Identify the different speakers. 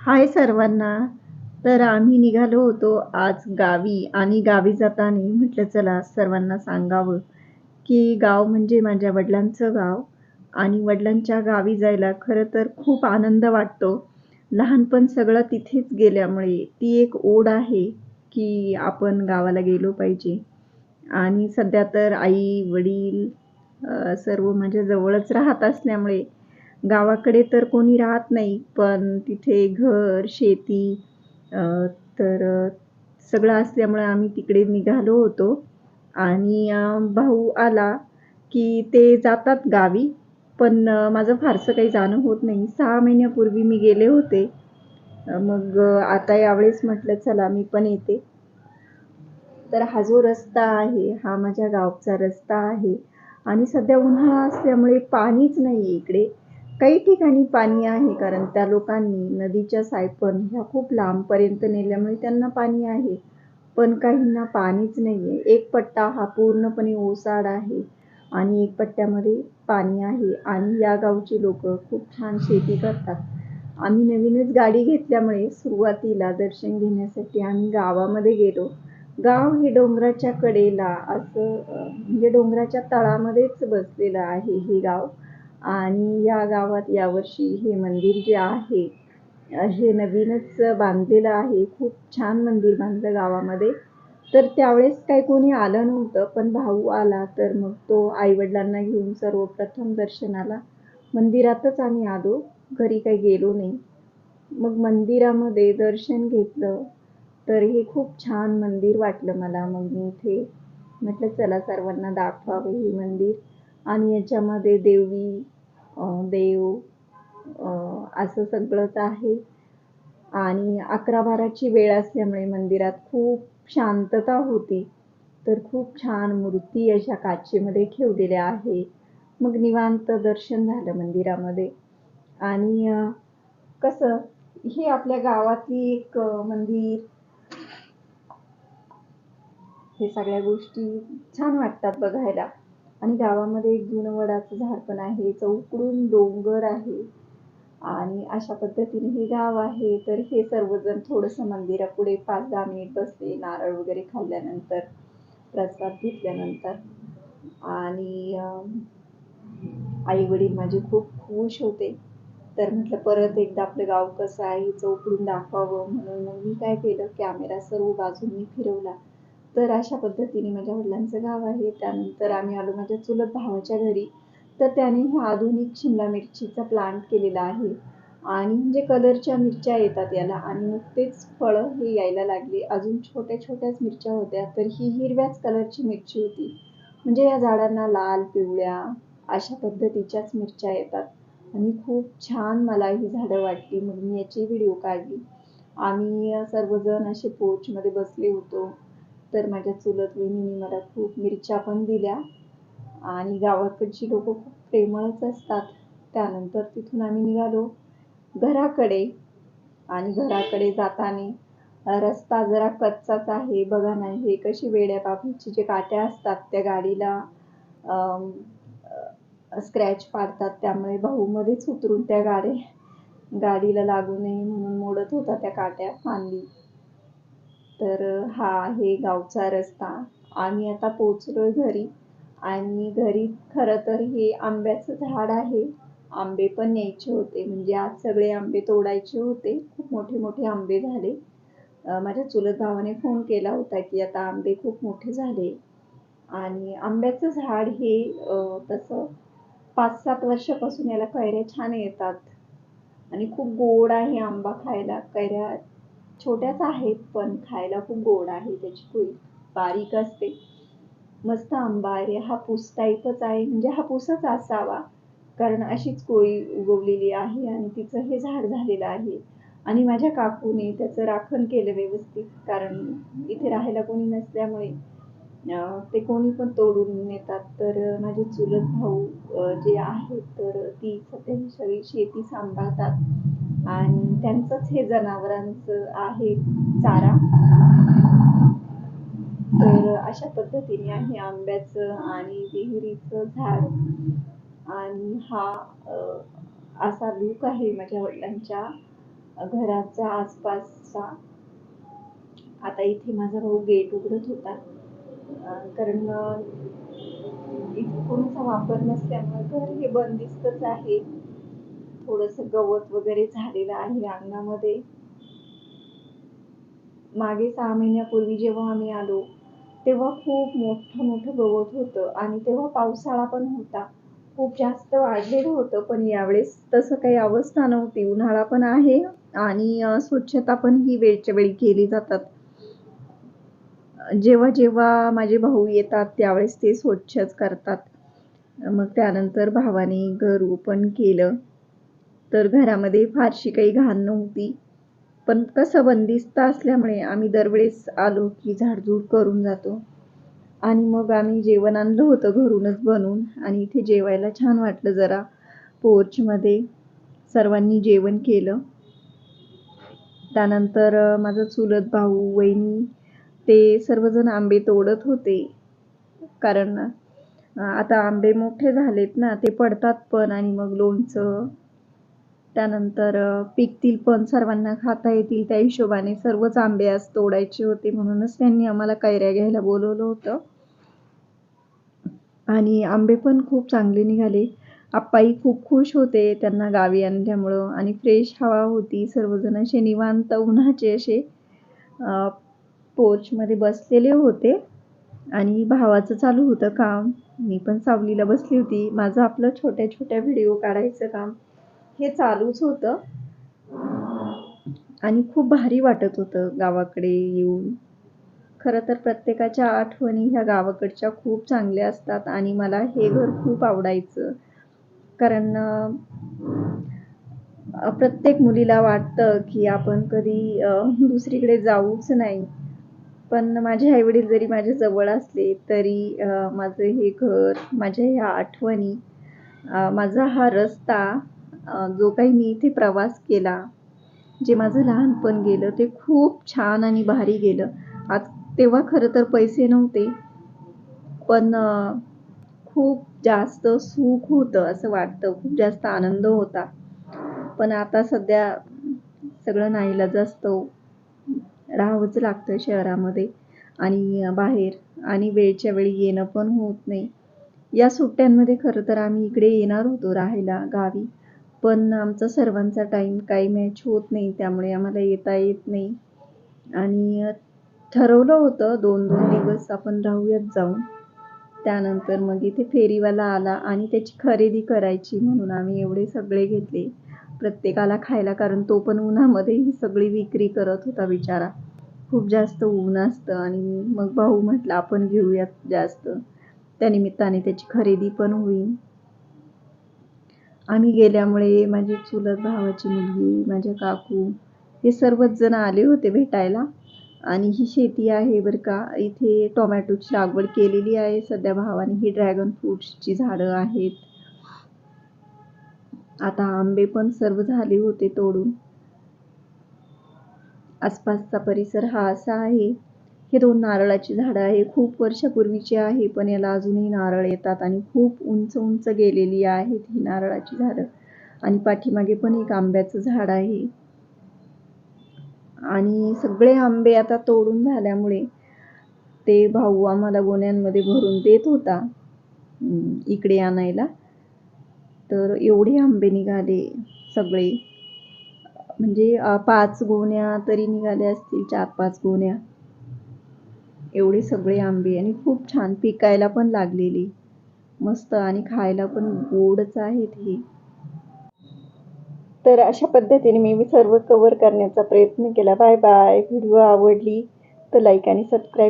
Speaker 1: हाय सर्वांना. तर आम्ही निघालो होतो आज गावी आणि गावी जाताना म्हटलं चला सर्वांना सांगावं की गाव म्हणजे माझ्या वडिलांचं गाव आणि वडिलांच्या गावी जायला खरं तर खूप आनंद वाटतो. लहानपण सगळं तिथेच गेल्यामुळे ती एक ओढ आहे की आपण गावाला गेलो पाहिजे. आणि सध्या तर आई वडील सर्व माझ्या जवळच राहत असल्यामुळे गावाकडे तर कोणी राहत नाही पण तिथे घर शेती तर सगळं असल्यामुळे आम्ही तिकडे निघालो होतो. आणि भाऊ आला की ते जातात गावी पण माझं फारसं काही जाणं होत नाही. सहा महिन्यापूर्वी मी गेले होते. मग आता यावेळेस म्हटलं चला मी पण येते. तर हा जो रस्ता आहे हा माझ्या गावचा रस्ता आहे. आणि सध्या उन्हाळा असल्यामुळे पाणीच नाही आहे इकडे. काही ठिकाणी पाणी आहे कारण त्या लोकांनी नदीच्या सायपन ह्या खूप लांबपर्यंत नेल्यामुळे त्यांना पाणी आहे. पण काहींना पाणीच नाही आहे एक पट्टा हा पूर्णपणे ओसाड आहे आणि एक पट्ट्यामध्ये पाणी आहे आणि या गावची लोक खूप छान शेती करतात. आम्ही नवीनच गाडी घेतल्यामुळे सुरुवातीला दर्शन घेण्यासाठी आम्ही गावामध्ये गेलो. गाव हे डोंगराच्या कडेला असं म्हणजे डोंगराच्या तळामध्येच बसलेलं आहे हे गाव. आणि या गावात यावर्षी हे मंदिर जे आहे हे नवीनच बांधलेलं आहे. खूप छान मंदिर बांधलं गावामध्ये. तर त्यावेळेस काही कोणी आलं नव्हतं पण भाऊ आला तर मग तो आईवडिलांना घेऊन सर्वप्रथम दर्शनाला. मंदिरातच आम्ही आलो घरी काही गेलो नाही. मग मंदिरामध्ये दर्शन घेतलं तर हे खूप छान मंदिर वाटलं मला. मग मी इथे म्हटलं चला सर्वांना दाखवावं हे मंदिर. आणि याच्यामध्ये देवी देव असं सगळंच आहे. आणि अकरा बाराची वेळ असल्यामुळे मंदिरात खूप शांतता होती. तर खूप छान मूर्ती अशा काचेमध्ये ठेवलेल्या आहे. मग निवांत दर्शन झालं मंदिरामध्ये. आणि कसं हे आपल्या गावातली एक मंदिर हे सगळ्या गोष्टी छान वाटतात बघायला. आणि गावामध्ये एक जुनं वडाचं झाड पण आहे चौकडून डोंगर आहे. आणि अशा पद्धतीने हे गाव आहे. तर हे सर्वजण थोडंसं मंदिरापुढे पाच दहा मिनिट बसले नारळ वगैरे खाल्ल्यानंतर प्रसाद घेतल्यानंतर. आणि आई वडील माझे खूप खुश होते. तर म्हटलं परत एकदा आपलं गाव कसं आहे चौकडून दाखवावं म्हणून मग मी काय केलं कॅमेरा सर्व बाजूंनी फिरवला. तर अशा पद्धतीने माझ्या वडिलांचं गाव आहे. त्यानंतर आम्ही आलो माझ्या चुलत भावाच्या घरी. तर त्याने हा आधुनिक शिमला मिरचीचा प्लांट केलेला आहे. आणि म्हणजे कलरच्या मिरच्या येतात याला आणि नुकतेच फळं हे यायला लागले. अजून छोट्या छोट्याच मिरच्या होत्या तर ही हिरव्याच कलरची मिरची होती. म्हणजे या झाडांना लाल पिवळ्या अशा पद्धतीच्याच मिरच्या येतात. आणि खूप छान मला ही झाडं वाटली. मग मी याची व्हिडिओ काढली. आम्ही सर्वजण असे पोचमध्ये बसले होतो. तर माझ्या चुलत बहिणीने मला खूप मिरच्या पण दिल्या. आणि गावाकडची लोक खूप प्रेमळच असतात. त्यानंतर तिथून आम्ही निघालो घराकडे. आणि घराकडे जाताना रस्ता जरा कच्चाच आहे. बघा ना हे कशी वेड्या बाबूची जे काट्या असतात त्या गाडीला स्क्रॅच पाडतात. त्यामुळे भाऊमध्येच उतरून त्या गाडी गाडीला लागू नये म्हणून मोडत होता त्या काट्या. फांदी तर हा आहे गावचा रस्ता. आम्ही आता पोचलोय घरी. आणि घरी खरं तर हे आंब्याचं झाड आहे. आंबे पण न्यायचे होते. म्हणजे आज सगळे आंबे तोडायचे होते. खूप मोठे मोठे आंबे झाले. माझ्या चुलत भावाने फोन केला होता की आता आंबे खूप मोठे झाले. आणि आंब्याचं झाड हे तसं पाच सात वर्षापासून याला कैऱ्या छान येतात. आणि खूप गोड आहे आंबा खायला. कैऱ्या छोट्याच आहेत पण खायला खूप गोड आहे. त्याची कुई बारीक असते. मस्त आंबा आहे. हा पूस टाईपच आहे. म्हणजे हा पूसच असावा. कारण अशीच कोळी उगवलेली आहे आणि तिचं हे झाड झालेलं आहे. आणि माझ्या काकूने त्याचं राखण केलं व्यवस्थित. कारण इथे राहायला कोणी नसल्यामुळे ते कोणी पण तोडून नेतात. तर माझे चुलत भाऊ जे आहेत तर ती सध्या सगळी शेती सांभाळतात. आणि त्यांचंच हे जनावरांचं आहे चारा. तर अशा पद्धतीने आहे आंब्याचं आणि विहिरीचं झाड. आणि हा असा लूक आहे माझ्या वडिलांच्या घराचा आसपासचा. आता इथे माझा भाऊ गेट उघडत होता. कारण इथे कोणाचा वापर नसल्यामुळे घर हे बंदिस्तच आहे. थोडस गवत वगैरे झालेलं आहे अंगणामध्ये. मागे सहा महिन्यापूर्वी जेव्हा आम्ही आलो तेव्हा खूप मोठं मोठं गवत होतं आणि तेव्हा पावसाळा पण होता. खूप जास्त वाढलेलं होतं पण यावेळेस तसं काही अवस्था नव्हती. उन्हाळा पण आहे आणि स्वच्छता पण ही वेळच्या वेळी केली जातात. जेव्हा जेव्हा माझे भाऊ येतात त्यावेळेस ते स्वच्छच करतात. मग त्यानंतर भावाने घर ओपन केलं. तर घरामध्ये फारशी काही घाण नव्हती. पण कसं बंदिस्त असल्यामुळे आम्ही दरवेळेस आलो की झाडझूड करून जातो. आणि मग आम्ही जेवण आणलं होतं घरूनच बनवून आणि इथे जेवायला छान वाटलं जरा. पोर्चमध्ये सर्वांनी जेवण केलं. त्यानंतर माझा चुलत भाऊ वहिनी ते सर्वजण आंबे तोडत होते. कारण आता आंबे मोठे झालेत ना ते पडतात पण आणि मग लोणचं त्यानंतर पिकतील पण सर्वांना खाता येतील त्या हिशोबाने सर्वच आंबे आज तोडायचे होते म्हणूनच त्यांनी आम्हाला कैऱ्या घ्यायला बोलवलं होतं. आणि आंबे पण खूप चांगले निघाले. आप्पाही खूप खुश होते त्यांना गावी आणल्यामुळं आणि फ्रेश हवा होती. सर्वजण असे निवांत उन्हाचे असे पोर्चमध्ये बसलेले होते. आणि भावाचं चालू होतं काम. मी पण सावलीला बसली होती. माझं आपलं छोट्या छोट्या व्हिडिओ काढायचं काम. हे चालूच होतं. आणि खूप भारी वाटत होतं गावाकडे येऊन. खरं तर प्रत्येकाच्या आठवणी ह्या गावाकडच्या खूप चांगल्या असतात आणि मला हे घर खूप आवडायचं. कारण प्रत्येक मुलीला वाटतं की आपण कधी दुसरीकडे जाऊच नाही. पण माझे आईवडील जरी माझ्या जवळ असले तरी माझं हे घर माझ्या ह्या आठवणी माझा हा रस्ता जो काही मी इथे प्रवास केला जे माझं लहानपण गेलं ते खूप छान आणि भारी गेलं. आज तेव्हा खरं तर पैसे नव्हते पण खूप जास्त सुख होतं असं वाटतं. खूप जास्त आनंद होता. पण आता सध्या सगळं नाईलाज असतं. राहावंच लागतं शहरामध्ये आणि बाहेर आणि वेळच्या वेळी येणं पण होत नाही. या सुट्ट्यांमध्ये खरं तर आम्ही इकडे येणार होतो राहायला गावी. पण आमचा सर्वांचा टाईम काही मॅच होत नाही त्यामुळे आम्हाला येता येत नाही. आणि ठरवलं होतं दोन दोन दिवस आपण राहूयात जाऊन. त्यानंतर मग इथे फेरीवाला आला आणि त्याची खरेदी करायची म्हणून आम्ही एवढे सगळे घेतले. प्रत्येकाला खायला कारण तो पण उन्हामध्ये ही सगळी विक्री करत होता बिचारा. खूप जास्त ऊन असतं आणि मग भाऊ म्हटलं आपण घेऊयात जास्त. त्यानिमित्ताने त्याची खरेदी पण होईल. आम्ही गेल्यामुळे माझी चुलत भावाची मुलगी माझ्या काकू हे सर्वच जण आले होते भेटायला. आणि ही शेती आहे बरं का इथे टोमॅटोची लागवड केलेली आहे. सध्या भावाने ही ड्रॅगन फ्रूट्सची झाडं आहेत. आता आंबे पण सर्व झाले होते तोडून. आसपासचा परिसर हा असा आहे. हे दोन नारळाची झाडं आहे. खूप वर्षापूर्वीची आहे पण याला अजूनही नारळ येतात आणि खूप उंच उंच गेलेली आहेत ही नारळाची झाडं. आणि पाठीमागे पण एक आंब्याचं झाड आहे. आणि सगळे आंबे आता तोडून झाल्यामुळे ते भाऊ आम्हाला गोण्यांमध्ये भरून देत होता इकडे आणायला. तर एवढे आंबे निघाले सगळे. म्हणजे पाच गोण्या तरी निघाल्या असतील चार पाच गोण्या. एवढे सगळे आंबे आणि खूप छान पिकायला पण लागलेली. मस्त आणि खायला पण गोडच आहेत हे. तर अशा पद्धतीने मी सर्व कव्हर करण्याचा प्रयत्न केला. बाय बाय व्हिडिओ आवडली तर लाईक आणि सबस्क्राईब